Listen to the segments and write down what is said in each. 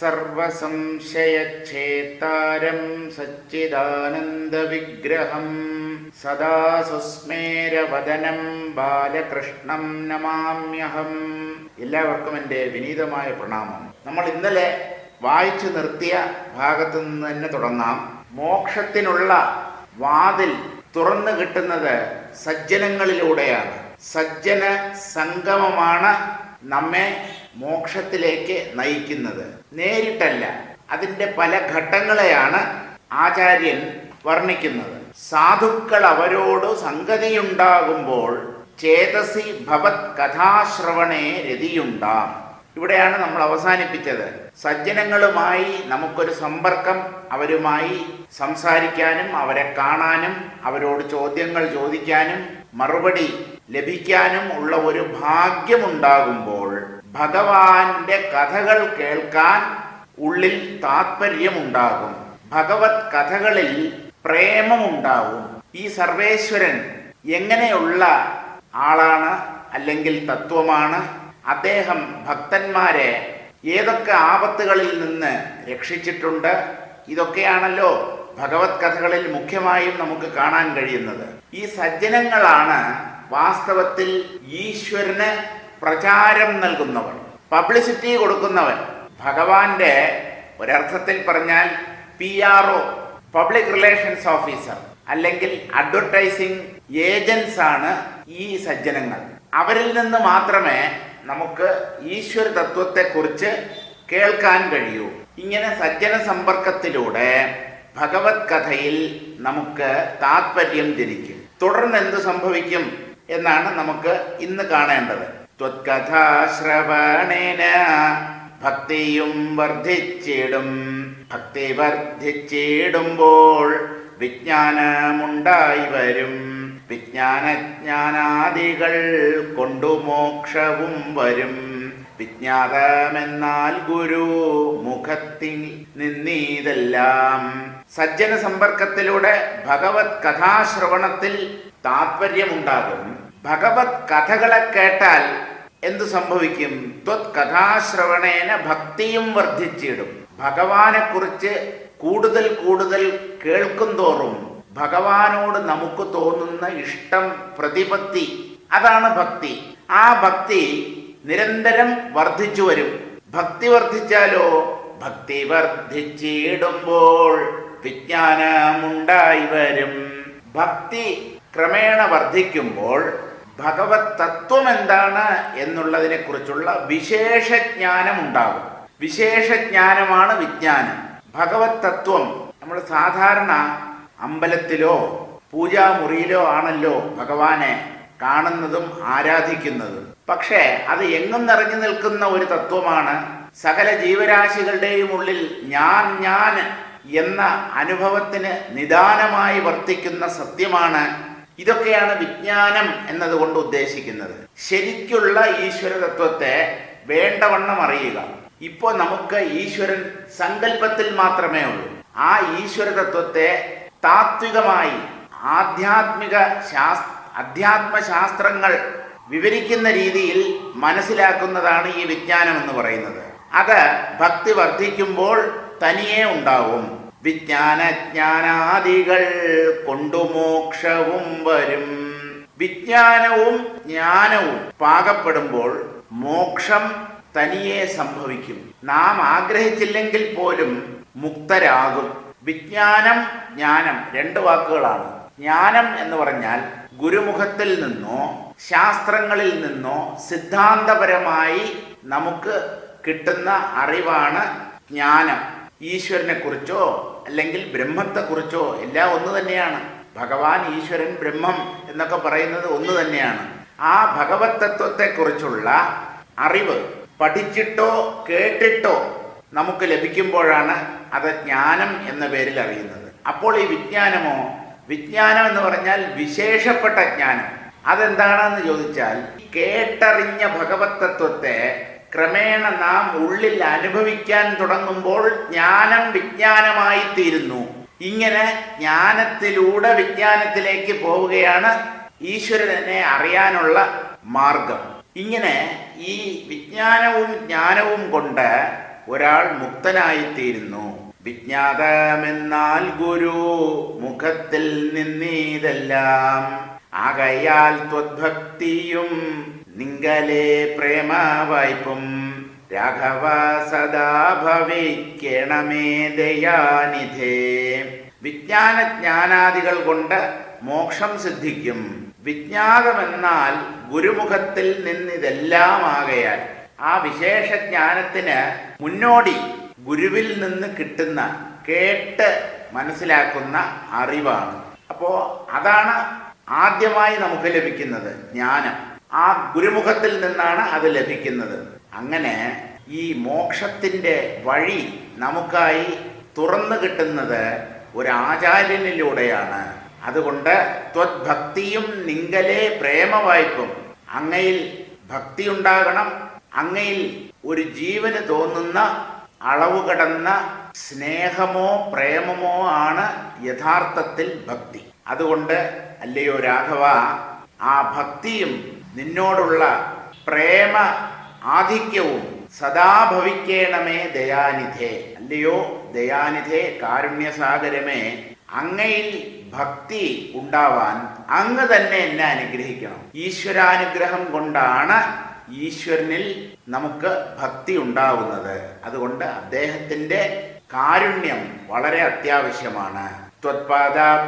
സർവസംശയച്ഛേത്താരം സച്ചിദാനന്ദവിഗ്രഹം സദാ സുസ്മേരവദനം ബാലകൃഷ്ണം നമാമ്യഹം. എല്ലാവർക്കും എന്റെ വിനീതമായ പ്രണാമം. നമ്മൾ ഇന്നലെ വായിച്ചു നിർത്തിയ ഭാഗത്തു നിന്ന് തന്നെ തുടങ്ങാം. മോക്ഷത്തിനുള്ള വാതിൽ തുറന്നു കിട്ടുന്നത് സജ്ജനങ്ങളിലൂടെയാണ്. സജ്ജന സംഗമമാണ് നമ്മെ മോക്ഷത്തിലേക്ക് നയിക്കുന്നത്. നേരിട്ടല്ല. അതിന്റെ പല ഘട്ടങ്ങളെയാണ് ആചാര്യൻ വർണിക്കുന്നത്. സാധുക്കൾ അവരോട് സംഗതിയുണ്ടാകുമ്പോൾ ചേതസി ഭവത് കഥാശ്രവണേ രതിയുണ്ടാം. ഇവിടെയാണ് നമ്മൾ അവസാനിപ്പിച്ചത്. സജ്ജനങ്ങളുമായി നമുക്കൊരു സമ്പർക്കം അവരുമായി സംസാരിക്കാനും അവരെ കാണാനും അവരോട് ചോദ്യങ്ങൾ ചോദിക്കാനും മറുപടി ലഭിക്കാനും ഉള്ള ഒരു ഭാഗ്യമുണ്ടാകുമ്പോൾ ഭഗവാന്റെ കഥകൾ കേൾക്കാൻ ഉള്ളിൽ താത്പര്യമുണ്ടാകും. ഭഗവത് കഥകളിൽ പ്രേമമുണ്ടാവും ഈ സർവേശ്വരൻ എങ്ങനെയുള്ള ആളാണ് അല്ലെങ്കിൽ തത്വമാണ്? അദ്ദേഹം ഭക്തന്മാരെ ഏതൊക്കെ ആപത്തുകളിൽ നിന്ന് രക്ഷിച്ചിട്ടുണ്ട്? ഇതൊക്കെയാണല്ലോ ഭഗവത് കഥകളിൽ മുഖ്യമായും നമുക്ക് കാണാൻ കഴിയുന്നത്. ഈ സജ്ജനങ്ങളാണ് വാസ്തവത്തിൽ ഈശ്വരന് പ്രചാരം നൽകുന്നവർ പബ്ലിസിറ്റി കൊടുക്കുന്നവൻ. ഭഗവാന്റെ ഒരർത്ഥത്തിൽ പറഞ്ഞാൽ P R O public relations officer അല്ലെങ്കിൽ അഡ്വർടൈസിംഗ് ഏജൻസ് ആണ് ഈ സജ്ജനങ്ങൾ. അവരിൽ നിന്ന് മാത്രമേ നമുക്ക് ഈശ്വര തത്വത്തെക്കുറിച്ച് കേൾക്കാൻ കഴിയൂ. ഇങ്ങനെ സജ്ജന സമ്പർക്കത്തിലൂടെ ഭഗവത് കഥയിൽ നമുക്ക് താത്പര്യം ജനിക്കും. തുടർന്ന് എന്ത് സംഭവിക്കും? എന്നാണ് നമുക്ക് ഇന്ന് കാണേണ്ടത്. ത്വത്കഥാശ്രവണേന ഭക്തിയും വർദ്ധിച്ചിടും. ഭക്തി വർദ്ധിച്ചിടുമ്പോൾ വിജ്ഞാനമുണ്ടായി വരും. വിജ്ഞാനജ്ഞാനാദികൾ കൊണ്ടു മോക്ഷവും വരും. വിജ്ഞാതമെന്നാൽ ഗുരു മുഖത്തിൽ നിന്നീതെല്ലാം. സജ്ജന സമ്പർക്കത്തിലൂടെ ഭഗവത് കഥാശ്രവണത്തിൽ താത്പര്യമുണ്ടാകും. ഭഗവത് കഥകളെ കേട്ടാൽ എന്തു സംഭവിക്കും? ത്വത് കഥാശ്രവണേന ഭക്തിയും വർദ്ധിച്ചിടും. ഭഗവാനെ കുറിച്ച് കൂടുതൽ കൂടുതൽ കേൾക്കും തോറും ഭഗവാനോട് നമുക്ക് തോന്നുന്ന ഇഷ്ടം പ്രതിപത്തി അതാണ് ഭക്തി. ആ ഭക്തി നിരന്തരം വർദ്ധിച്ചു വരും. ഭക്തി വർദ്ധിച്ചാലോ? ഭക്തി വർദ്ധിച്ചിടുമ്പോൾ വിജ്ഞാനമുണ്ടായി വരും. ഭക്തി ക്രമേണ വർദ്ധിക്കുമ്പോൾ ഭഗവത് തത്വം എന്താണ് എന്നുള്ളതിനെ കുറിച്ചുള്ള വിശേഷജ്ഞാനം ഉണ്ടാകും വിശേഷജ്ഞാനമാണ് വിജ്ഞാനം. ഭഗവത് തത്വം നമ്മൾ സാധാരണ അമ്പലത്തിലോ പൂജാമുറിയിലോ ആണല്ലോ ഭഗവാനെ കാണുന്നതും ആരാധിക്കുന്നതും. പക്ഷേ അത് എങ്ങും നിറഞ്ഞു നിൽക്കുന്ന ഒരു തത്വമാണ് സകല ജീവരാശികളുടെയും ഉള്ളിൽ ഞാൻ ഞാൻ എന്ന അനുഭവത്തിന് നിദാനമായി വർത്തിക്കുന്ന സത്യമാണ് ഇതൊക്കെയാണ് വിജ്ഞാനം എന്നതുകൊണ്ട് ഉദ്ദേശിക്കുന്നത്. ശരിക്കുള്ള ഈശ്വര തത്വത്തെ വേണ്ടവണ്ണം അറിയുക. ഇപ്പോൾ നമുക്ക് ഈശ്വരൻ സങ്കല്പത്തിൽ മാത്രമേ ഉള്ളൂ. ആ ഈശ്വര തത്വത്തെ താത്വികമായി ആധ്യാത്മിക ശാസ് അധ്യാത്മശാസ്ത്രങ്ങൾ വിവരിക്കുന്ന രീതിയിൽ മനസ്സിലാക്കുന്നതാണ് ഈ വിജ്ഞാനം എന്ന് പറയുന്നത്. അത് ഭക്തി വർദ്ധിക്കുമ്പോൾ തനിയേ ഉണ്ടാവും. വിജ്ഞാനജ്ഞാനാദികൾ കൊണ്ടു മോക്ഷവും വരും. വിജ്ഞാനവും ജ്ഞാനവും പാകപ്പെടുമ്പോൾ മോക്ഷം തനിയെ സംഭവിക്കും. നാം ആഗ്രഹിച്ചില്ലെങ്കിൽ പോലും മുക്തരാകും. വിജ്ഞാനം ജ്ഞാനം രണ്ട് വാക്കുകളാണ്. ജ്ഞാനം എന്ന് പറഞ്ഞാൽ ഗുരുമുഖത്തിൽ നിന്നോ ശാസ്ത്രങ്ങളിൽ നിന്നോ സിദ്ധാന്തപരമായി നമുക്ക് കിട്ടുന്ന അറിവാണ് ജ്ഞാനം. ഈശ്വരനെ കുറിച്ചോ അല്ലെങ്കിൽ ബ്രഹ്മത്തെക്കുറിച്ചോ എല്ലാം ഒന്ന് തന്നെയാണ്. ഭഗവാൻ ഈശ്വരൻ ബ്രഹ്മം എന്നൊക്കെ പറയുന്നത് ഒന്ന് തന്നെയാണ്. ആ ഭഗവത് അറിവ് പഠിച്ചിട്ടോ കേട്ടിട്ടോ നമുക്ക് ലഭിക്കുമ്പോഴാണ് അത് ജ്ഞാനം എന്ന പേരിൽ അറിയുന്നത്. അപ്പോൾ ഈ വിജ്ഞാനമോ വിജ്ഞാനം എന്ന് പറഞ്ഞാൽ വിശേഷപ്പെട്ട ജ്ഞാനം. അതെന്താണെന്ന് ചോദിച്ചാൽ കേട്ടറിഞ്ഞ ഭഗവത് തത്വത്തെ ക്രമേണ നാം ഉള്ളിൽ അനുഭവിക്കാൻ തുടങ്ങുമ്പോൾ ജ്ഞാനം വിജ്ഞാനമായി തീരുന്നു ഇങ്ങനെ ജ്ഞാനത്തിലൂടെ വിജ്ഞാനത്തിലേക്ക് പോവുകയാണ് ഈശ്വരനെ അറിയാനുള്ള മാർഗം. ഇങ്ങനെ ഈ വിജ്ഞാനവും ജ്ഞാനവും കൊണ്ട് ഒരാൾ മുക്തനായിത്തീരുന്നു. വിജ്ഞാതമെന്നാൽ ഗുരു മുഖത്തിൽ നിന്നീതെല്ലാം. ആകയാൽ ത്വദ്ഭക്തിയും നിങ്കലെ പ്രേമ വായ്പും രാഘവ സദാ ഭവിക്കണമേ ദയാനിധേ. വിജ്ഞാന ജ്ഞാനാദികൾ കൊണ്ട് മോക്ഷം സിദ്ധിക്കും. വിജ്ഞാതമെന്നാൽ ഗുരുമുഖത്തിൽ നിന്നിതെല്ലാം ആകയാൽ ആ വിശേഷ ജ്ഞാനത്തിന് മുന്നോടി ഗുരുവിൽ നിന്ന് കിട്ടുന്ന കേട്ട് മനസ്സിലാക്കുന്ന അറിവാണ്. അപ്പോ അതാണ് ആദ്യമായി നമുക്ക് ലഭിക്കുന്നത് ജ്ഞാനം. ആ ഗുരുമുഖത്തിൽ നിന്നാണ് അത് ലഭിക്കുന്നത്. അങ്ങനെ ഈ മോക്ഷത്തിന്റെ വഴി നമുക്കായി തുറന്നു കിട്ടുന്നത് ഒരു ആചാര്യനിലൂടെയാണ് അതുകൊണ്ട് ത്വദ്ഭക്തിയും നിങ്കലെ പ്രേമവായ്പും. അങ്ങയിൽ ഭക്തി ഉണ്ടാകണം. അങ്ങയിൽ ഒരു ജീവന് തോന്നുന്ന അളവുകടന്ന സ്നേഹമോ പ്രേമമോ ആണ് യഥാർത്ഥത്തിൽ ഭക്തി. അതുകൊണ്ട് അല്ലയോ രാഘവ ആ ഭക്തിയും നിന്നോടുള്ള പ്രേമ ആധിക്യവും സദാ ഭവിക്കേണമേ ദയാനിധേ. അല്ലയോ? ദയാനിധേ കാരുണ്യസാഗരമേ. അങ്ങയിൽ ഭക്തി ഉണ്ടാവാൻ അങ്ങ് തന്നെ എന്നെ അനുഗ്രഹിക്കണം. ഈശ്വരാനുഗ്രഹം കൊണ്ടാണ് ഈശ്വരനിൽ നമുക്ക് ഭക്തി ഉണ്ടാവുന്നത്. അതുകൊണ്ട് അദ്ദേഹത്തിന്റെ കാരുണ്യം വളരെ അത്യാവശ്യമാണ്. ത്വത്പാദാബ്ജങ്ങളിലും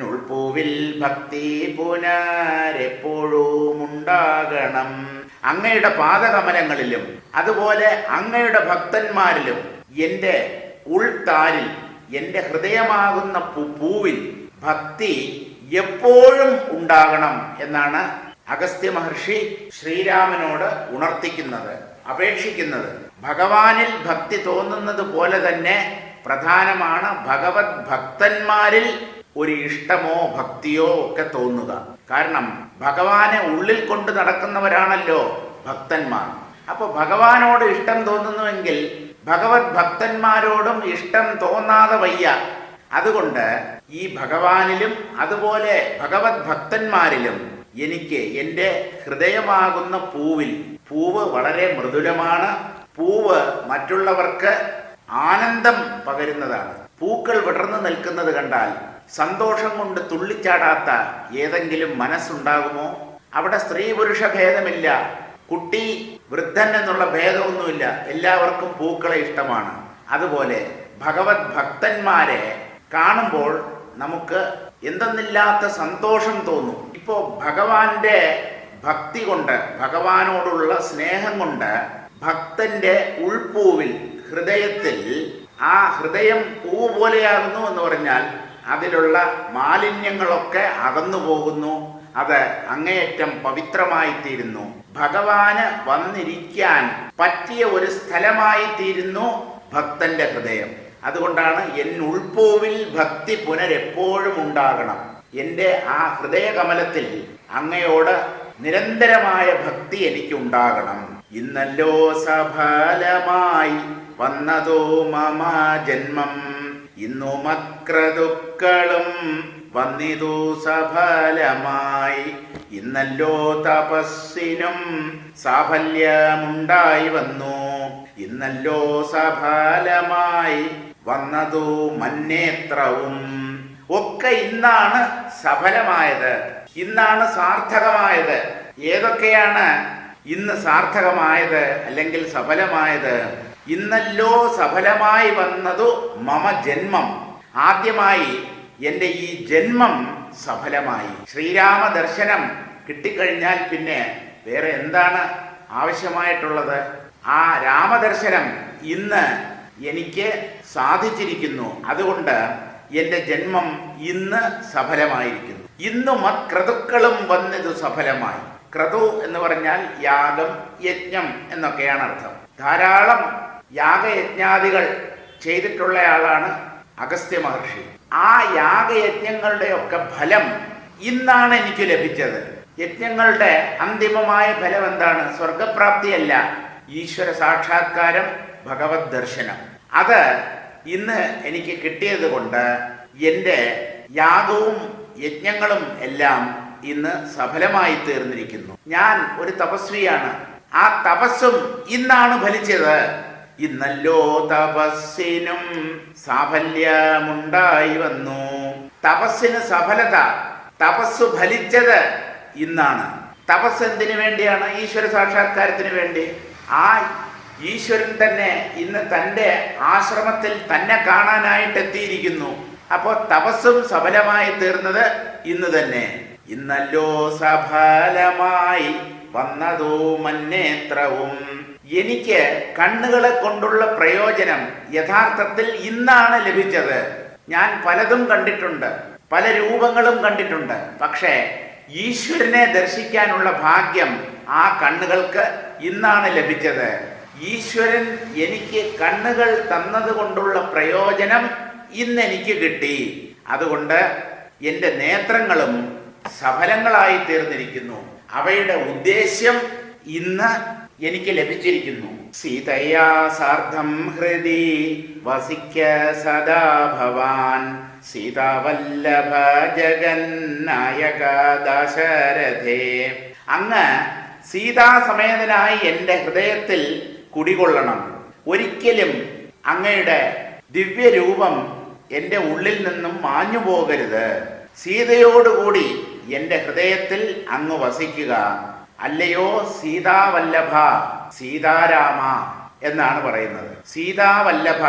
ത്വദ്ഭക്തന്മാരിലുമെന്നുൾപ്പൂവിൽ ഭക്തി പുനരെപ്പോഴും ഉണ്ടാകണം അങ്ങയുടെ പാദകമലങ്ങളിലും അതുപോലെ അങ്ങയുടെ ഭക്തന്മാരിലും എന്റെ ഉൾത്താരിൽ എന്റെ ഹൃദയമാകുന്ന പൂവിൽ ഭക്തി എപ്പോഴും ഉണ്ടാകണം എന്നാണ് അഗസ്ത്യ മഹർഷി ശ്രീരാമനോട് ഉണർത്തിക്കുന്നത് അപേക്ഷിക്കുന്നത്. ഭഗവാനിൽ ഭക്തി തോന്നുന്നത് പോലെ തന്നെ പ്രധാനമാണ് ഭഗവത് ഭക്തന്മാരിൽ ഒരു ഇഷ്ടമോ ഭക്തിയോ ഒക്കെ തോന്നുക. കാരണം ഭഗവാനെ ഉള്ളിൽ കൊണ്ട് നടക്കുന്നവരാണല്ലോ ഭക്തന്മാർ. അപ്പൊ ഭഗവാനോട് ഇഷ്ടം തോന്നുന്നുവെങ്കിൽ ഭഗവത് ഭക്തന്മാരോടും ഇഷ്ടം തോന്നാതെ വയ്യ. അതുകൊണ്ട് ഈ ഭഗവാനിലും അതുപോലെ ഭഗവത് ഭക്തന്മാരിലും എനിക്ക് എന്റെ ഹൃദയമാകുന്ന പൂവിൽ പൂവ് വളരെ മൃദുലമാണ്. പൂവ് മറ്റുള്ളവർക്ക് ആനന്ദം പകരുന്നതാണ്. പൂക്കൾ വിടർന്നു നിൽക്കുന്നത് കണ്ടാൽ സന്തോഷം കൊണ്ട് തുള്ളിച്ചാടാത്ത ഏതെങ്കിലും മനസ്സുണ്ടാകുമോ? അവിടെ സ്ത്രീ പുരുഷ ഭേദമില്ല. കുട്ടി വൃദ്ധൻ എന്നുള്ള ഭേദമൊന്നുമില്ല. എല്ലാവർക്കും പൂക്കളെ ഇഷ്ടമാണ്. അതുപോലെ ഭഗവത് ഭക്തന്മാരെ കാണുമ്പോൾ നമുക്ക് എന്തെന്നില്ലാത്ത സന്തോഷം തോന്നും. ഇപ്പോ ഭഗവാന്റെ ഭക്തി കൊണ്ട് ഭഗവാനോടുള്ള സ്നേഹം കൊണ്ട് ഭക്തന്റെ ഉൾപൂവിൽ ഹൃദയത്തിൽ ആ ഹൃദയം പൂ പോലെയാകുന്നു എന്ന് പറഞ്ഞാൽ അതിലുള്ള മാലിന്യങ്ങളൊക്കെ അകന്നു പോകുന്നു. അത് അങ്ങേയറ്റം പവിത്രമായി തീരുന്നു ഭഗവാന് വന്നിരിക്കാൻ പറ്റിയ ഒരു സ്ഥലമായി തീരുന്നു ഭക്തന്റെ ഹൃദയം. അതുകൊണ്ടാണ് എൻ ഉൾപ്പോവിൽ ഭക്തി പുനരെപ്പോഴും ഉണ്ടാകണം. എന്റെ ആ ഹൃദയകമലത്തിൽ അങ്ങയോട് നിരന്തരമായ ഭക്തി എനിക്ക് ഉണ്ടാകണം ഇന്നല്ലോ സഫലമായി വന്നതോ മമ ജന്മം. ഇന്നു മക്രതുക്കളും വന്നിതു സഫലമായി. ഇന്നല്ലോ തപസ്സിനും സാഫല്യമുണ്ടായി വന്നു. ഇന്നല്ലോ സഫലമായി വന്നതു മന്നേത്രവും. ഒക്കെ ഇന്നാണ് സഫലമായത്. ഇന്നാണ് സാർത്ഥകമായത്. ഏതൊക്കെയാണ് ഇന്ന് സാർത്ഥകമായത് അല്ലെങ്കിൽ സഫലമായത്? ഇന്നല്ലോ സഫലമായി വന്നതു മമ ജന്മം. ആദ്യമായി എന്റെ ഈ ജന്മം സഫലമായി. ശ്രീരാമ ദർശനം കിട്ടിക്കഴിഞ്ഞാൽ പിന്നെ വേറെ എന്താണ് ആവശ്യമായിട്ടുള്ളത്? ആ രാമദർശനം ഇന്ന് എനിക്ക് സാധിച്ചിരിക്കുന്നു. അതുകൊണ്ട് എന്റെ ജന്മം ഇന്ന് സഫലമായിരിക്കുന്നു. ഇന്നു മക്രതുക്കളും വന്നത് സഫലമായി. ക്രതു എന്ന് പറഞ്ഞാൽ യാഗം യജ്ഞം എന്നൊക്കെയാണ് അർത്ഥം. ധാരാളം യാഗയജ്ഞാദികൾ ചെയ്തിട്ടുള്ളയാളാണ് അഗസ്ത്യ മഹർഷി. ആ യാഗയജ്ഞങ്ങളുടെ ഒക്കെ ഫലം ഇന്നാണ് എനിക്ക് ലഭിച്ചത്. യജ്ഞങ്ങളുടെ അന്തിമമായ ഫലം എന്താണ്? സ്വർഗപ്രാപ്തിയല്ല ഈശ്വര സാക്ഷാത്കാരം ഭഗവത് ദർശനം. അത് ഇന്ന് എനിക്ക് കിട്ടിയത് കൊണ്ട് എന്റെ യാഗവും യജ്ഞങ്ങളും എല്ലാം ഇന്ന് സഫലമായി തീർന്നിരിക്കുന്നു. ഞാൻ ഒരു തപസ്വിയാണ്. ആ തപസ്സും ഇന്നാണ് ഫലിച്ചത്. ഇന്നല്ലോ തപസ്സിനും സാഫല്യമുണ്ടായി വന്നു. തപസ്സിന് സഫലത തപസ് ഫലിച്ചത് ഇന്നാണ്. തപസ് എന്തിനു വേണ്ടിയാണ്? ഈശ്വര സാക്ഷാത്കാരത്തിന് വേണ്ടി. ആ ഈശ്വരൻ തന്നെ ഇന്ന് തന്റെ ആശ്രമത്തിൽ തന്നെ കാണാനായിട്ട് എത്തിയിരിക്കുന്നു. അപ്പോൾ തപസ്സും സഫലമായി തീർന്നത് ഇന്ന് തന്നെ. ഇന്നല്ലോ സഫലമായി വന്നതോ മന്നേത്രവും. എനിക്ക് കണ്ണുകളെ കൊണ്ടുള്ള പ്രയോജനം യഥാർത്ഥത്തിൽ ഇന്നാണ് ലഭിച്ചത്. ഞാൻ പലതും കണ്ടിട്ടുണ്ട് പല രൂപങ്ങളും കണ്ടിട്ടുണ്ട്. പക്ഷേ ഈശ്വരനെ ദർശിക്കാനുള്ള ഭാഗ്യം ആ കണ്ണുകൾക്ക് ഇന്നാണ് ലഭിച്ചത്. ഈശ്വരൻ എനിക്ക് കണ്ണുകൾ തന്നതുകൊണ്ടുള്ള പ്രയോജനം ഇന്ന് എനിക്ക് കിട്ടി. അതുകൊണ്ട് എന്റെ നേത്രങ്ങളും സഫലങ്ങളായി തീർന്നിരിക്കുന്നു. അവയുടെ ഉദ്ദേശ്യം ഇന്ന് എനിക്ക് ലഭിച്ചിരിക്കുന്നു. സീതയാ സാർദ്ധം ഹൃദി വസിക്ക സദാ ഭവാൻ. സീതാവല്ലഭ ജഗന്നായക ദശരഥേ. അങ്ങ് സീതാസമേതനായി എന്റെ ഹൃദയത്തിൽ കുടികൊള്ളണം. ഒരിക്കലും അങ്ങയുടെ ദിവ്യരൂപം എന്റെ ഉള്ളിൽ നിന്നും മാഞ്ഞു പോകരുത് സീതയോടുകൂടി എന്റെ ഹൃദയത്തിൽ അങ്ങ് വസിക്കുക. അല്ലയോ സീതാവല്ലഭ സീതാരാമ എന്നാണ് പറയുന്നത്. സീതാവല്ലഭ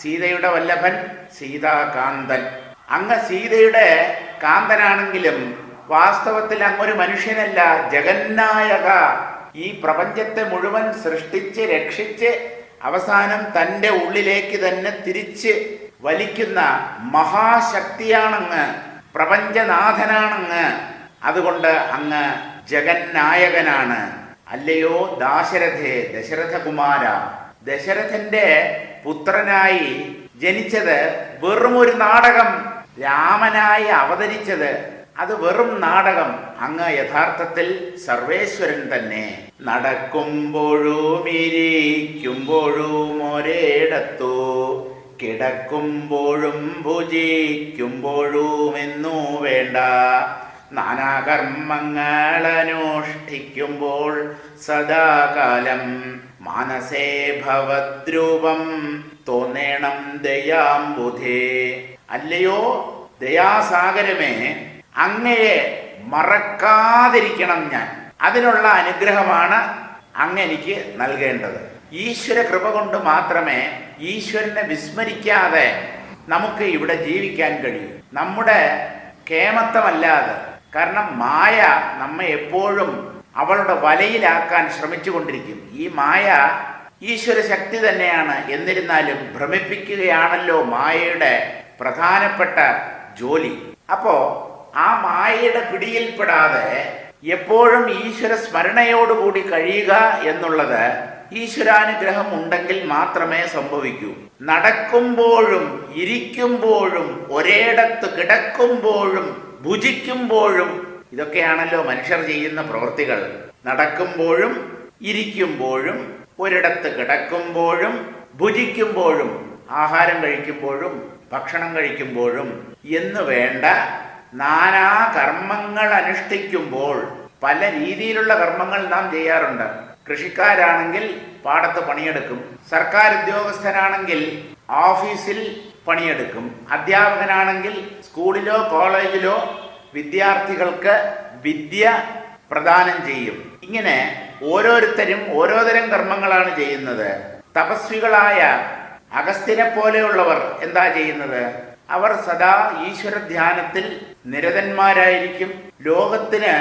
സീതയുടെ വല്ലഭൻ സീതാകാന്തൻ. അങ്ങ് സീതയുടെ കാന്തനാണെങ്കിലും വാസ്തവത്തിൽ അങ്ങൊരു മനുഷ്യനല്ല ജഗന്നായക. ഈ പ്രപഞ്ചത്തെ മുഴുവൻ സൃഷ്ടിച്ച് രക്ഷിച്ച് അവസാനം തന്റെ ഉള്ളിലേക്ക് തന്നെ തിരിച്ച് വലിക്കുന്ന മഹാശക്തിയാണങ്ങ് പ്രപഞ്ചനാഥനാണങ്ങ്. അതുകൊണ്ട് അങ്ങ് ജഗന്നായകനാണ്. അല്ലയോ ദാശരഥേ ദശരഥകുമാര. ദശരഥന്റെ പുത്രനായി ജനിച്ചത് വെറും ഒരു നാടകം. രാമനായി അവതരിച്ചത് അത് വെറും നാടകം. അങ്ങ് യഥാർത്ഥത്തിൽ സർവേശ്വരൻ തന്നെ. നടക്കുമ്പോഴും ഇരിക്കുമ്പോഴും ഒരേടത്തു കിടക്കുമ്പോഴും ഭുജിക്കുമ്പോഴും എന്നു വേണ്ട. നാനാകർമ്മങ്ങൾ അനുഷ്ഠിക്കുമ്പോൾ സദാകാലം മാനസേ ഭവദ്രൂപം തോന്നേണം ദയാംബുധേ. അല്ലയോ? ദയാസാഗരമേ അങ്ങയെ മറക്കാതിരിക്കണം ഞാൻ. അതിനുള്ള അനുഗ്രഹമാണ് അങ്ങ് എനിക്ക് നൽകേണ്ടത്. ഈശ്വര കൃപ കൊണ്ട് മാത്രമേ ഈശ്വരനെ വിസ്മരിക്കാതെ നമുക്ക് ഇവിടെ ജീവിക്കാൻ കഴിയൂ. നമ്മുടെ കേമത്തമല്ലാതെ കാരണം മായ നമ്മെ എപ്പോഴും അവളുടെ വലയിലാക്കാൻ ശ്രമിച്ചുകൊണ്ടിരിക്കും. ഈ മായ ഈശ്വര ശക്തി തന്നെയാണ്. എന്നിരുന്നാലും ഭ്രമിപ്പിക്കുകയാണല്ലോ മായയുടെ പ്രധാനപ്പെട്ട ജോലി. അപ്പോ ആ മായയുടെ പിടിയിൽപ്പെടാതെ എപ്പോഴും ഈശ്വര സ്മരണയോടുകൂടി കഴിയുക എന്നുള്ളത് ഈശ്വരാനുഗ്രഹം ഉണ്ടെങ്കിൽ മാത്രമേ സംഭവിക്കൂ. നടക്കുമ്പോഴും ഇരിക്കുമ്പോഴും ഒരേടത്ത് കിടക്കുമ്പോഴും ഭുജിക്കുമ്പോഴും ഇതൊക്കെയാണല്ലോ മനുഷ്യർ ചെയ്യുന്ന പ്രവൃത്തികൾ. നടക്കുമ്പോഴും ഇരിക്കുമ്പോഴും ഒരിടത്ത് കിടക്കുമ്പോഴും ഭുജിക്കുമ്പോഴും ആഹാരം കഴിക്കുമ്പോഴും ഭക്ഷണം കഴിക്കുമ്പോഴും എന്ന് വേണ്ട നാനാ കർമ്മങ്ങൾ അനുഷ്ഠിക്കുമ്പോൾ പല രീതിയിലുള്ള കർമ്മങ്ങൾ നാം ചെയ്യാറുണ്ട്. കൃഷിക്കാരാണെങ്കിൽ പാടത്ത് പണിയെടുക്കും. സർക്കാർ ഉദ്യോഗസ്ഥനാണെങ്കിൽ ഓഫീസിൽ പണിയെടുക്കും. അധ്യാപകനാണെങ്കിൽ സ്കൂളിലോ കോളേജിലോ വിദ്യാർത്ഥികൾക്ക് വിദ്യ പ്രദാനം ചെയ്യും. ഇങ്ങനെ ഓരോരുത്തരും ഓരോതരം കർമ്മങ്ങളാണ് ചെയ്യുന്നത്. തപസ്വികളായ അഗസ്തിനെ പോലെയുള്ളവർ എന്താ ചെയ്യുന്നത്? അവർ സദാ ഈശ്വര ധ്യാനത്തിൽ നിരതന്മാരായിരിക്കും. ലോകത്തിന്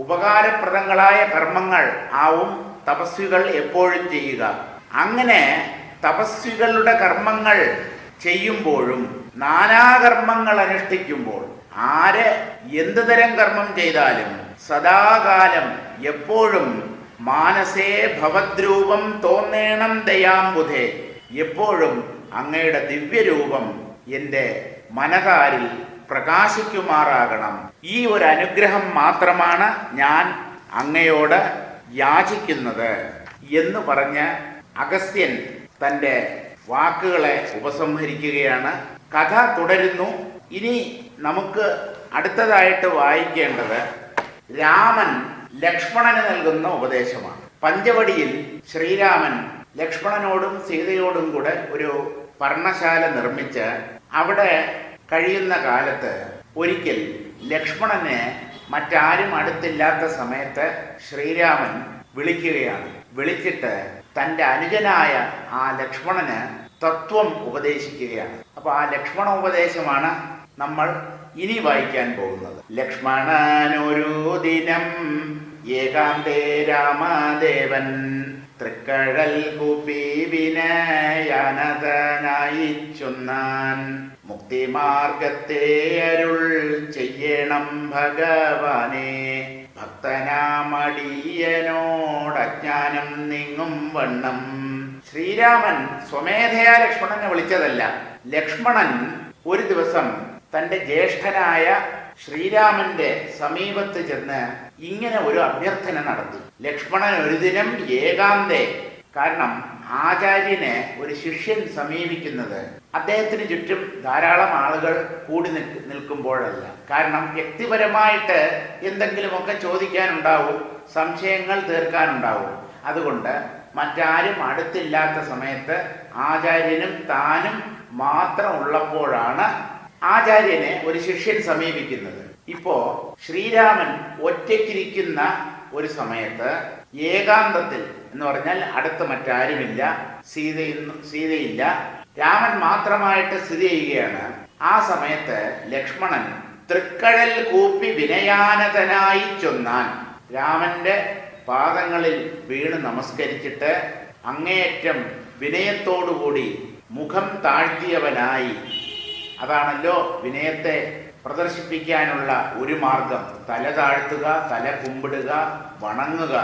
ഉപകാരപ്രദങ്ങളായ കർമ്മങ്ങൾ ആവും തപസ്വികൾ എപ്പോഴും ചെയ്യുക. അങ്ങനെ തപസ്വികളുടെ കർമ്മങ്ങൾ ചെയ്യുമ്പോഴും നാനാകർമ്മങ്ങൾ അനുഷ്ഠിക്കുമ്പോൾ ആര് എന്ത് തരം കർമ്മം ചെയ്താലും സദാകാലം എപ്പോഴും മാനസേ ഭവദ്രൂപം തോന്നേണം ദയാംബുധേ. എപ്പോഴും അങ്ങയുടെ ദിവ്യരൂപം എന്റെ മനതാരിൽ പ്രകാശിക്കുമാറാകണം. ഈ ഒരു അനുഗ്രഹം മാത്രമാണ് ഞാൻ അങ്ങയോട് യാചിക്കുന്നത് എന്ന് പറഞ്ഞ് അഗസ്ത്യൻ തന്റെ വാക്കുകളെ ഉപസംഹരിക്കുകയാണ്. കഥ തുടരുന്നു. ഇനി നമുക്ക് അടുത്തതായിട്ട് വായിക്കേണ്ടത് രാമൻ ലക്ഷ്മണന് നൽകുന്ന ഉപദേശമാണ്. പഞ്ചവടിയിൽ ശ്രീരാമൻ ലക്ഷ്മണനോടും സീതയോടും കൂടെ ഒരു പർണശാല നിർമ്മിച്ച് അവിടെ കഴിയുന്ന കാലത്ത് ഒരിക്കൽ ലക്ഷ്മണനെ മറ്റാരും അടുത്തില്ലാത്ത സമയത്ത് ശ്രീരാമൻ വിളിക്കുകയാണ്. വിളിച്ചിട്ട് തന്റെ അനുജനായ ആ ലക്ഷ്മണന് തത്വം ഉപദേശിക്കുകയാണ്. അപ്പൊ ആ ലക്ഷ്മണ ഉപദേശമാണ് നമ്മൾ ഇനി വായിക്കാൻ പോകുന്നത്. ലക്ഷ്മണനൊരു ദിനം ഏകാന്തേ രാമദേവൻ തൃക്കഴൽ കുപ്പി വിനയനതനായി ചൊന്നാൻ മുക്തിമാർഗത്തെ അരുൾ ചെയ്യണം ഭഗവാനെ. ഭക്തനാമടിയനോടജ്ഞാനം നീങ്ങും വണ്ണം. ശ്രീരാമൻ സ്വമേധയാ ലക്ഷ്മണനെ വിളിച്ചതല്ല. ലക്ഷ്മണൻ ഒരു ദിവസം തന്റെ ജ്യേഷ്ഠനായ ശ്രീരാമന്റെ സമീപത്ത് ചെന്ന് ഇങ്ങനെ ഒരു അഭ്യർത്ഥന നടത്തി. ലക്ഷ്മണൻ ഒരു ദിനം ഏകാന്തേ. കാരണം ആചാര്യനെ ഒരു ശിഷ്യൻ സമീപിക്കുന്നത് അദ്ദേഹത്തിന് ചുറ്റും ധാരാളം ആളുകൾ കൂടി നിൽക്ക് നിൽക്കുമ്പോഴല്ല. കാരണം വ്യക്തിപരമായിട്ട് എന്തെങ്കിലുമൊക്കെ ചോദിക്കാനുണ്ടാവും സംശയങ്ങൾ തീർക്കാനുണ്ടാവും. അതുകൊണ്ട് മറ്റാരും അടുത്തില്ലാത്ത സമയത്ത് ആചാര്യനും താനും മാത്രം ഉള്ളപ്പോഴാണ് ആചാര്യനെ ഒരു ശിഷ്യൻ സമീപിക്കുന്നത്. ഇപ്പോ ശ്രീരാമൻ ഒറ്റയ്ക്കിരിക്കുന്ന ഒരു സമയത്ത് ഏകാന്തത്തിൽ എന്ന് പറഞ്ഞാൽ അടുത്ത് മറ്റാരുമില്ല സീതയില്ല രാമൻ മാത്രമായിട്ട് സ്ഥിതി ചെയ്യുകയാണ്. ആ സമയത്ത് ലക്ഷ്മണൻ തൃക്കഴൽ കൂപ്പി വിനയാനതനായി ചൊന്നാൻ രാമന്റെ പാദങ്ങളിൽ വീണ് നമസ്കരിച്ചിട്ട് അങ്ങേയറ്റം വിനയത്തോടുകൂടി മുഖം താഴ്ത്തിയവനായി. അതാണല്ലോ വിനയത്തെ പ്രദർശിപ്പിക്കാനുള്ള ഒരു മാർഗം. തല താഴ്ത്തുക തല കുമ്പിടുക വണങ്ങുക.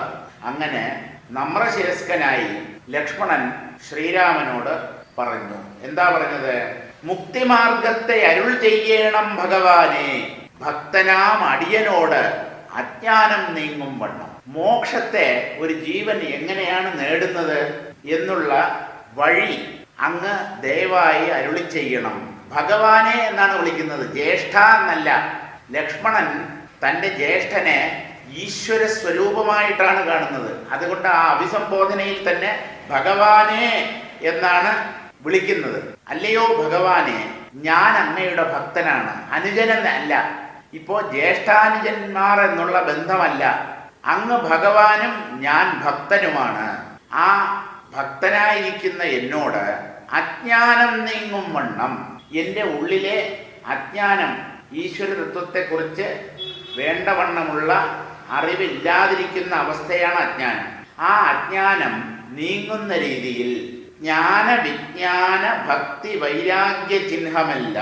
അങ്ങനെ നമ്രശിരസ്കനായി ലക്ഷ്മണൻ ശ്രീരാമനോട് പറഞ്ഞു. എന്താ പറഞ്ഞത്? മുക്തിമാർഗത്തെ അരുൾ ചെയ്യണം ഭഗവാനെ. ഭക്തനാം അടിയനോട് അജ്ഞാനം നീങ്ങും വണ്ണം. മോക്ഷത്തെ ഒരു ജീവൻ എങ്ങനെയാണ് നേടുന്നത് എന്നുള്ള വഴി അങ്ങ് ദയവായി അരുളി ചെയ്യണം. ഭഗവാനെ എന്നാണ് വിളിക്കുന്നത്. ജ്യേഷ്ഠ എന്നല്ല. ലക്ഷ്മണൻ തന്റെ ജ്യേഷ്ഠനെ ഈശ്വര സ്വരൂപമായിട്ടാണ് കാണുന്നത്. അതുകൊണ്ട് ആ അഭിസംബോധനയിൽ തന്നെ ഭഗവാനെ എന്നാണ് വിളിക്കുന്നത്. അല്ലയോ ഭഗവാനെ ഞാൻ അങ്ങയുടെ ഭക്തനാണ്. അനുജനൻ അല്ല. ഇപ്പോ ജ്യേഷ്ഠാനുജന്മാർ എന്നുള്ള ബന്ധമല്ല. അങ്ങ് ഭഗവാനും ഞാൻ ഭക്തനുമാണ്. ആ ഭക്തനായിരിക്കുന്ന എന്നോട് അജ്ഞാനം നീങ്ങും വണ്ണം. എന്റെ ഉള്ളിലെ അജ്ഞാനം ഈശ്വര തത്വത്തെക്കുറിച്ച് വേണ്ടവണ്ണമുള്ള അറിവില്ലാതിരിക്കുന്ന അവസ്ഥയാണ് അജ്ഞാനം. ആ അജ്ഞാനം നീങ്ങുന്ന രീതിയിൽ ജ്ഞാന വിജ്ഞാന ഭക്തി വൈരാഗ്യ ചിഹ്നമല്ല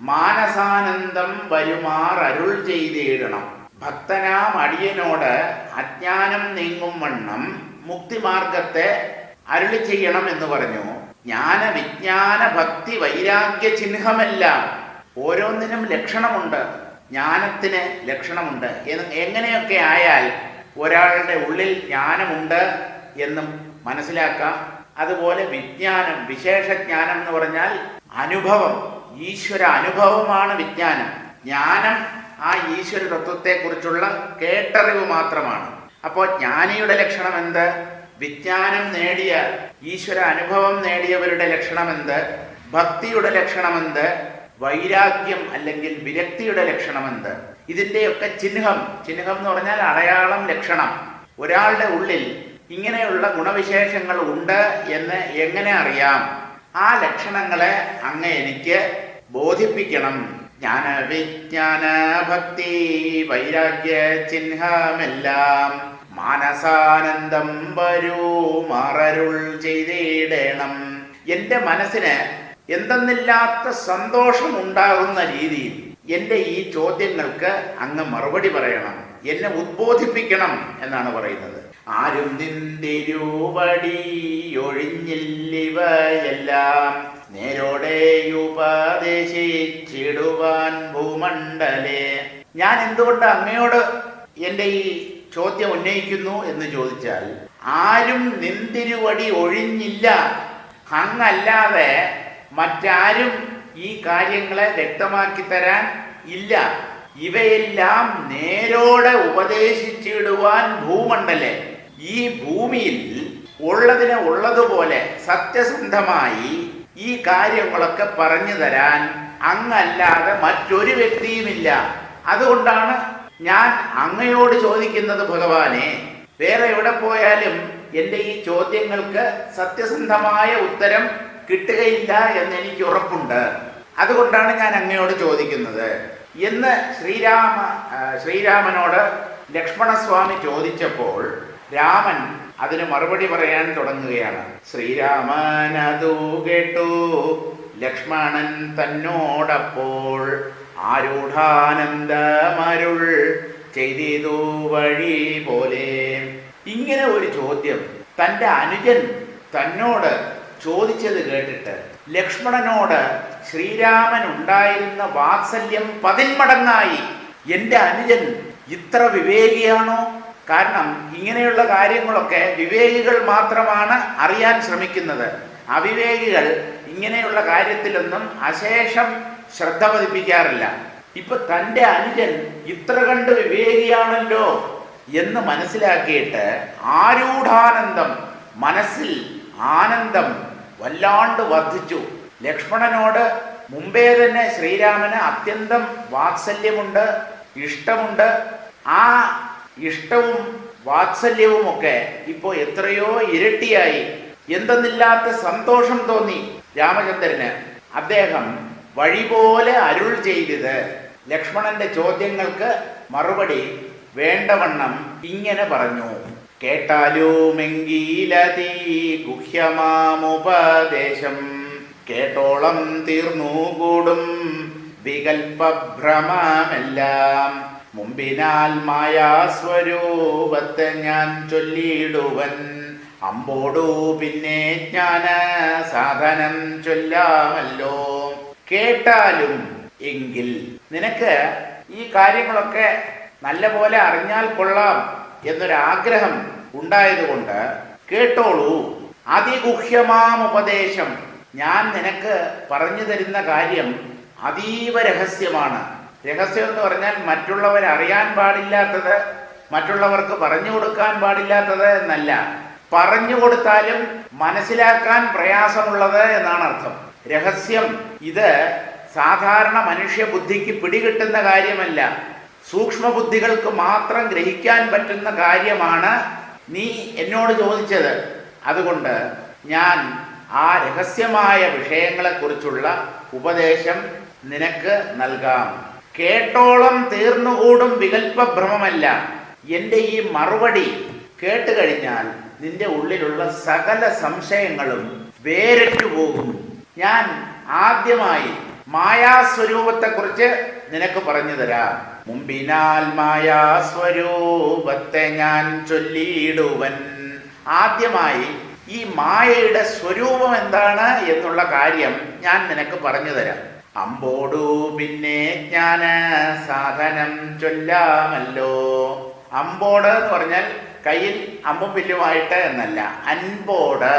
മാനസാനന്ദം വരുമാർ അരുൾ ചെയ്തിടണം. ഭക്തനാം അടിയനോട് അജ്ഞാനം നീങ്ങും വണ്ണം മുക്തിമാർഗത്തെ അരുളി ചെയ്യണം എന്ന് പറഞ്ഞു. ജ്ഞാന വിജ്ഞാന ഭക്തി വൈരാഗ്യ ചിഹ്നമല്ല ഓരോന്നിനും ലക്ഷണമുണ്ട്. ജ്ഞാനത്തിന് ലക്ഷണമുണ്ട്. എങ്ങനെയൊക്കെ ആയാൽ ഒരാളുടെ ഉള്ളിൽ ജ്ഞാനമുണ്ട് എന്നും മനസ്സിലാക്കാം. അതുപോലെ വിജ്ഞാനം വിശേഷജ്ഞാനം എന്ന് പറഞ്ഞാൽ അനുഭവം. ഈശ്വര അനുഭവമാണ് വിജ്ഞാനം. ജ്ഞാനം ആ ഈശ്വര തത്വത്തെക്കുറിച്ചുള്ള കേട്ടറിവ് മാത്രമാണ്. അപ്പോൾ ജ്ഞാനിയുടെ ലക്ഷണം എന്ത്? വിജ്ഞാനം നേടിയ ഈശ്വര അനുഭവം നേടിയവരുടെ ലക്ഷണമെന്ത് ഭക്തിയുടെ ലക്ഷണമെന്ത് വൈരാഗ്യം അല്ലെങ്കിൽ വിരക്തിയുടെ ലക്ഷണമെന്ത് ഇതിന്റെയൊക്കെ ചിഹ്നം. ചിഹ്നം എന്ന് പറഞ്ഞാൽ അടയാളം ലക്ഷണം. ഒരാളുടെ ഉള്ളിൽ ഇങ്ങനെയുള്ള ഗുണവിശേഷങ്ങൾ ഉണ്ട് എന്ന് എങ്ങനെ അറിയാം? ആ ലക്ഷണങ്ങളെ അങ്ങ് എനിക്ക് ബോധിപ്പിക്കണം. ജ്ഞാന വിജ്ഞാന ഭക്തി വൈരാഗ്യ ചിഹ്നമെല്ലാം മാനസാനന്ദം വരൂ മറരുൾ ചെയ്തിടേണം. എന്റെ മനസ്സിന് എന്തെന്നില്ലാത്ത സന്തോഷം ഉണ്ടാകുന്ന രീതിയിൽ എന്റെ ഈ ചോദ്യങ്ങൾക്ക് അങ്ങ് മറുപടി പറയണം. എന്നെ ഉദ്ബോധിപ്പിക്കണം എന്നാണ് പറയുന്നത്. ആരും നിന്തിരൂപടി ഒഴിഞ്ഞില്ലിവയെല്ലാം നേരോടെ ഉപദേശിച്ചിടുവാൻ ഭൂമണ്ഡലേ. ഞാൻ എന്തുകൊണ്ട് അങ്ങയോട് എന്റെ ഈ ചോദ്യം ഉന്നയിക്കുന്നു എന്ന് ചോദിച്ചാൽ ആരും നിന്തിരുവടി ഒഴിഞ്ഞില്ല. അങ്ങല്ലാതെ മറ്റാരും ഈ കാര്യങ്ങളെ വ്യക്തമാക്കി തരാൻ ഇല്ല. ഇവയെല്ലാം നേരോടെ ഉപദേശിച്ചിടുവാൻ ഭൂമണ്ഡലെ. ഈ ഭൂമിയിൽ ഉള്ളതിനെ ഉള്ളതുപോലെ സത്യസന്ധമായി ഈ കാര്യങ്ങളൊക്കെ പറഞ്ഞു തരാൻ അങ്ങല്ലാതെ മറ്റൊരു വ്യക്തിയുമില്ല. അതുകൊണ്ടാണ് ഞാൻ അങ്ങയോട് ചോദിക്കുന്നത് ഭഗവാനെ വേറെ എവിടെ പോയാലും എന്റെ ഈ ചോദ്യങ്ങൾക്ക് സത്യസന്ധമായ ഉത്തരം കിട്ടുകയില്ല എന്ന് എനിക്ക് ഉറപ്പുണ്ട്. അതുകൊണ്ടാണ് ഞാൻ അങ്ങയോട് ചോദിക്കുന്നത്. എന്ന് ശ്രീരാമ ശ്രീരാമനോട് ലക്ഷ്മണസ്വാമി ചോദിച്ചപ്പോൾ രാമൻ അതിന് മറുപടി പറയാൻ തുടങ്ങുകയാണ്. ശ്രീരാമനതു കേട്ടു. ലക്ഷ്മണൻ തന്നോടപ്പോൾ ആരൂഢാനന്ദമരുൾ ചെയ്തിതു വഴി പോലെ. ഇങ്ങനെ ഒരു ചോദ്യം തന്റെ അനുജൻ തന്നോട് ചോദിച്ചത് കേട്ടിട്ട് ലക്ഷ്മണനോട് ശ്രീരാമൻ ഉണ്ടായിരുന്ന വാത്സല്യം പതിന്മടങ്ങായി. എന്റെ അനുജൻ ഇത്ര വിവേകിയാണോ? കാരണം ഇങ്ങനെയുള്ള കാര്യങ്ങളൊക്കെ വിവേകികൾ മാത്രമാണ് അറിയാൻ ശ്രമിക്കുന്നത്. അവിവേകികൾ ഇങ്ങനെയുള്ള കാര്യത്തിലൊന്നും അശേഷം ശ്രദ്ധ പതിപ്പിക്കാറില്ല. ഇപ്പൊ തന്റെ അനുജൻ ഇത്ര കണ്ട് വിവേകിയാണല്ലോ എന്ന് മനസ്സിലാക്കിയിട്ട് ആരൂഢാനന്ദം മനസ്സിൽ ആനന്ദം വല്ലാണ്ട് വർദ്ധിച്ചു. ലക്ഷ്മണനോട് മുമ്പേ തന്നെ ശ്രീരാമന് അത്യന്തം വാത്സല്യമുണ്ട് ഇഷ്ടമുണ്ട്. ആ ഇഷ്ടവും വാത്സല്യവും ഒക്കെ ഇപ്പോൾ എത്രയോ ഇരട്ടിയായി. എന്തെന്നില്ലാത്ത സന്തോഷം തോന്നി രാമചന്ദ്രന്. അദ്ദേഹം വഴി പോലെ അരുൾ ചെയ്തത് ലക്ഷ്മണന്റെ ചോദ്യങ്ങൾക്ക് മറുപടി വേണ്ടവണ്ണം ഇങ്ങനെ പറഞ്ഞു. കേട്ടാലുമെങ്കിലതീ ഗുഹ്യമാമുപദേശം. കേട്ടോളം തീർന്നു കൂടും വികൽപ്പഭ്രമമെല്ലാം. മുമ്പിനാൽ മായാസ്വരൂപത്തെ ഞാൻ ചൊല്ലിയിടുവൻ. അമ്പോടു പിന്നെ ജ്ഞാന സാധനം ചൊല്ലാമല്ലോ. കേട്ടാലും എങ്കിൽ നിനക്ക് ഈ കാര്യങ്ങളൊക്കെ നല്ലപോലെ അറിഞ്ഞാൽ കൊള്ളാം എന്നൊരാഗ്രഹം ഉണ്ടായതുകൊണ്ട് കേട്ടോളൂ. അതിഗുഹ്യമാം ഉപദേശം. ഞാൻ നിനക്ക് പറഞ്ഞു തരുന്ന കാര്യം അതീവ രഹസ്യമാണ്. രഹസ്യം എന്ന് പറഞ്ഞാൽ മറ്റുള്ളവർ അറിയാൻ പാടില്ലാത്തത് മറ്റുള്ളവർക്ക് പറഞ്ഞു കൊടുക്കാൻ പാടില്ലാത്തത് എന്നല്ല. പറഞ്ഞു കൊടുത്താലും മനസ്സിലാക്കാൻ പ്രയാസമുള്ളത് എന്നാണ് അർത്ഥം. രഹസ്യം ഇത് സാധാരണ മനുഷ്യ ബുദ്ധിക്ക് പിടികിട്ടുന്ന കാര്യമല്ല. സൂക്ഷ്മ ബുദ്ധികൾക്ക് മാത്രം ഗ്രഹിക്കാൻ പറ്റുന്ന കാര്യമാണ് നീ എന്നോട് ചോദിച്ചത്. അതുകൊണ്ട് ഞാൻ ആ രഹസ്യമായ വിഷയങ്ങളെക്കുറിച്ചുള്ള ഉപദേശം നിനക്ക് നൽകാം. കേട്ടോളം തീർന്നുകൂടും വികല്പഭ്രമമല്ല എന്റെ ഈ മറുപടി കേട്ട് കഴിഞ്ഞാൽ നിന്റെ ഉള്ളിലുള്ള സകല സംശയങ്ങളും വേരറ്റു പോകും. ഞാൻ ആദ്യമായി മായാസ്വരൂപത്തെക്കുറിച്ച് നിനക്ക് പറഞ്ഞു തരാം. മുമ്പിനാൽ മായാസ്വരൂപത്തെ ഞാൻ ചൊല്ലിയിടുവൻ. ആദ്യമായി ഈ മായയുടെ സ്വരൂപം എന്താണ് എന്നുള്ള കാര്യം ഞാൻ നിനക്ക് പറഞ്ഞു തരാം. അമ്പോടു പിന്നെ ജ്ഞാന സാധനം ചൊല്ലാമല്ലോ. അമ്പോട് എന്ന് പറഞ്ഞാൽ കയ്യിൽ അമ്പും വില്ലുമായിട്ട് എന്നല്ല അൻപോട്.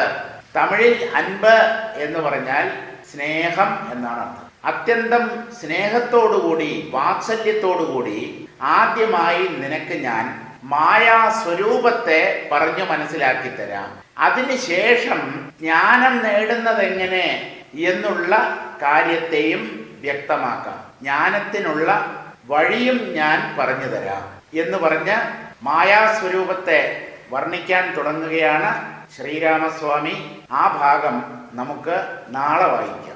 തമിഴിൽ അൻപ് എന്ന് പറഞ്ഞാൽ സ്നേഹം എന്നാണ് അർത്ഥം. അത്യന്തം സ്നേഹത്തോടുകൂടി വാത്സല്യത്തോടുകൂടി ആദ്യമായി നിനക്ക് ഞാൻ മായാ സ്വരൂപത്തെ പറഞ്ഞു മനസ്സിലാക്കി തരാം അതിനുശേഷം ജ്ഞാനം നേടുന്നതെങ്ങനെ എന്നുള്ള കാര്യത്തെയും വ്യക്തമാക്കാം. ജ്ഞാനത്തിനുള്ള വഴിയും ഞാൻ പറഞ്ഞു തരാം എന്ന് പറഞ്ഞ് മായാസ്വരൂപത്തെ വർണിക്കാൻ തുടങ്ങുകയാണ് ശ്രീരാമസ്വാമി. ആ ഭാഗം നമുക്ക് നാളെ വായിക്കാം.